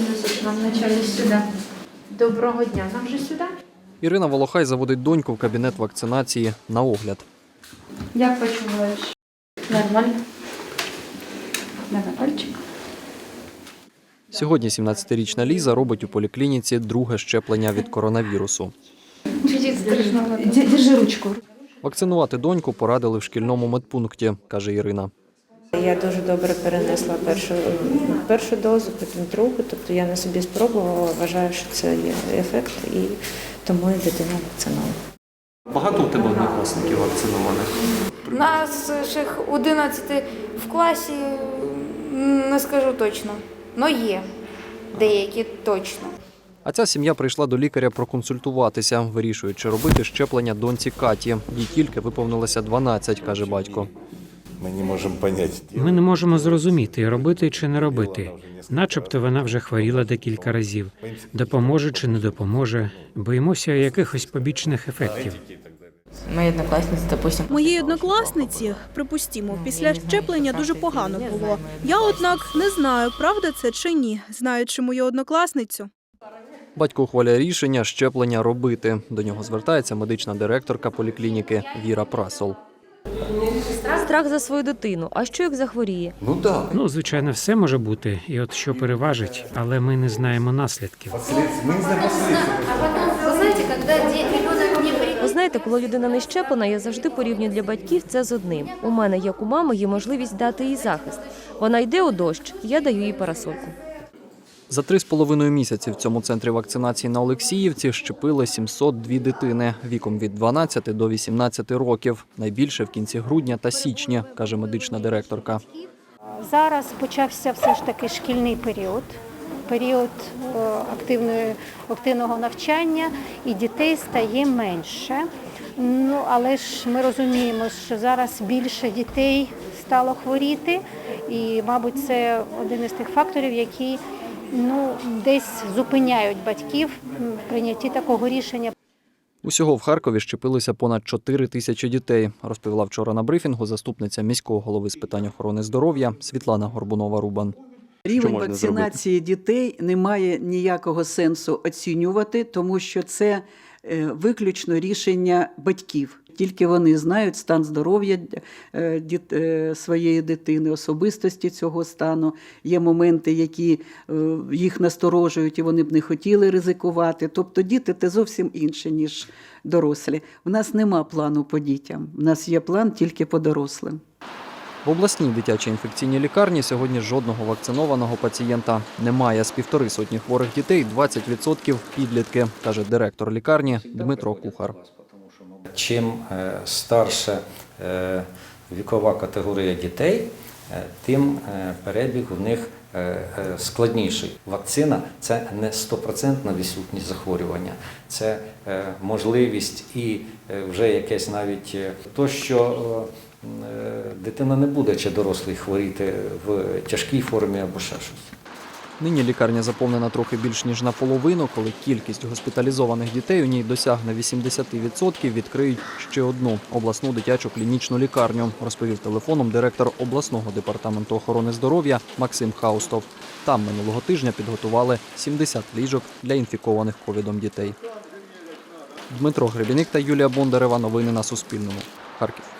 несут нам вначале сюда. Доброго дня. Нам же сюда? Ірина Волохай заводить доньку в кабінет вакцинації на огляд. Як почуваєш? Нормально. Давай пальчик. Сьогодні 17-річна Ліза робить у поліклініці друге щеплення від коронавірусу. Держи ручку. Вакцинувати доньку порадили в шкільному медпункті, каже Ірина. Я дуже добре перенесла першу, першу дозу, потім другу. Тобто я на собі спробувала, вважаю, що це є ефект, і тому і дитина вакцинована. Багато у тебе однокласників вакцинованих. Нас ще 11 в класі не скажу точно, але є деякі точно. А ця сім'я прийшла до лікаря проконсультуватися, вирішуючи робити щеплення доньці Каті. Їй тільки виповнилося 12, каже батько. Мы не можем понять. Ми не можемо зрозуміти, робити чи не робити. Начебто вона вже хворіла декілька разів. Допоможе чи не допоможе. Боїмося якихось побічних ефектів. Моя одноклассница, допустим, Моїй однокласниці, припустімо, після щеплення дуже погано було. Я, однак, не знаю, правда це чи ні, знаючи мою однокласницю. Батько ухваляє рішення щеплення робити. До нього звертається медична директорка поліклініки Віра Прасол. Страх за свою дитину. А що як захворіє? Ну, звичайно, все може бути, і от що переважить, але ми не знаємо наслідків. Не. Ви знаєте, коли людина не щеплена, я завжди порівнюю для батьків це з одним. У мене, як у мами, є можливість дати їй захист. Вона йде у дощ, я даю їй парасольку. За три з половиною місяці в цьому центрі вакцинації на Олексіївці щепили 702 дитини віком від 12 до 18 років. Найбільше в кінці грудня та січня, каже медична директорка. Зараз почався все ж таки шкільний період, період е, активної, активного навчання, і дітей стає менше. Ну, але ж ми розуміємо, що зараз більше дітей стало хворіти, і, мабуть, це один із тих факторів, які ну, десь зупиняють батьків в прийнятті такого рішення. Усього в Харкові щепилися понад 4 тисячі дітей, розповіла вчора на брифінгу заступниця міського голови з питань охорони здоров'я Світлана Горбунова-Рубан. Рівень вакцинації дітей немає ніякого сенсу оцінювати, тому що це е, виключно рішення батьків. Тільки вони знають стан здоров'я е, е, своєї дитини, особистості цього стану. Є моменти, які е, їх насторожують, і вони б не хотіли ризикувати. Тобто діти це зовсім інше, ніж дорослі. В нас нема плану по дітям. В нас є план тільки по дорослим. В обласній дитячій інфекційній лікарні сьогодні жодного вакцинованого пацієнта немає. З півтори сотні хворих дітей 20% підлітки, каже директор лікарні Дмитро Кухар. Чим е, старша е, вікова категорія дітей, е, тим перебіг у них складніший. Вакцина це не стопроцентна відсутність захворювання, це можливість і вже якесь навіть то, що дитина не буде чи дорослий хворіти в тяжкій формі або ще щось. Нині лікарня заповнена трохи більш ніж наполовину. Коли кількість госпіталізованих дітей у ній досягне 80%, відкриють ще одну обласну дитячу клінічну лікарню, розповів телефоном директор обласного департаменту охорони здоров'я Максим Хаустов. Там минулого тижня підготували 70 ліжок для інфікованих ковідом дітей. Дмитро Гребіник та Юлія Бондарева. Новини на Суспільному. Харків.